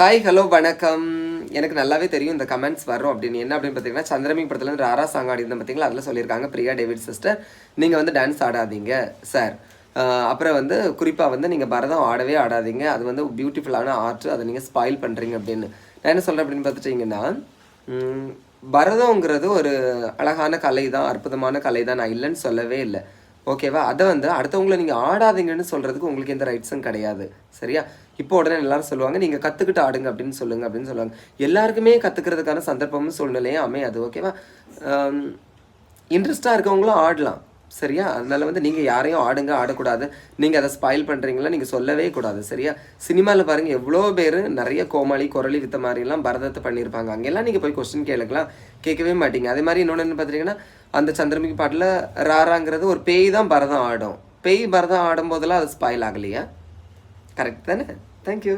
Hi hello வணக்கம். எனக்கு நல்லாவே தெரியும் இந்த கமெண்ட்ஸ் வரும் அப்படின்னு. என்ன அப்படின்னு பார்த்தீங்கன்னா சந்திரமி படத்தில் வந்து ராரா சாங் ஆடி பார்த்தீங்களா? அதில் சொல்லியிருக்காங்க பிரியா டேவிட் சிஸ்டர். நீங்கள் வந்து டான்ஸ் ஆடாதீங்க சார் அப்புறம் வந்து குறிப்பாக வந்து நீங்கள் பரதம் ஆடவே ஆடாதீங்க. அது வந்து பியூட்டிஃபுல்லான ஆர்ட் அதை நீங்கள் ஸ்பாயில் பண்ணுறீங்க அப்படின்னு. நான் என்ன சொல்கிறேன் அப்படின்னு பார்த்துட்டிங்கன்னா பரதங்கிறது ஒரு அழகான கலை தான் அற்புதமான கலை தான் நான் இல்லைன்னு சொல்லவே இல்லை. ஓகேவா? அதை வந்து அடுத்தவங்களை நீங்கள் ஆடாதீங்கன்னு சொல்கிறதுக்கு உங்களுக்கு எந்த ரைட்ஸும் கிடையாது. சரியா? இப்போ உடனே எல்லாரும் சொல்லுவாங்க நீங்கள் கற்றுக்கிட்டு ஆடுங்க அப்படின்னு சொல்லுங்க அப்படின்னு சொல்லுவாங்க. எல்லாருக்குமே கற்றுக்கிறதுக்கான சந்தர்ப்பமும் சூழ்நிலையும் அமையாது ஓகேவா? இன்ட்ரெஸ்டாக இருக்கவங்களும் ஆடலாம். சரியா? அதனால வந்து நீங்கள் யாரையும் ஆடுங்க ஆடக்கூடாது. நீங்கள் அதை ஸ்பாயில் பண்ணுறீங்களா நீங்கள் சொல்லவே கூடாது சரியா? சினிமாவில் பாருங்கள் எவ்வளோ பேர் நிறைய கோமாளி குரளி வித்த மாதிரிலாம் பரதத்தை பண்ணியிருப்பாங்க. அங்கெல்லாம் நீங்கள் போய் கொஸ்டின் கேளுக்கலாம் கேட்கவே மாட்டீங்க. அதே மாதிரி இன்னொன்று என்ன பார்த்தீங்கன்னா அந்த சந்திரமுகி பாட்டில் ராராங்கிறது ஒரு பேய் தான் பரதம் ஆடும். பேய் பரதம் ஆடும்போதெல்லாம் அது ஸ்பாயில் ஆகலையா? கரெக்ட் தானே? தேங்க்யூ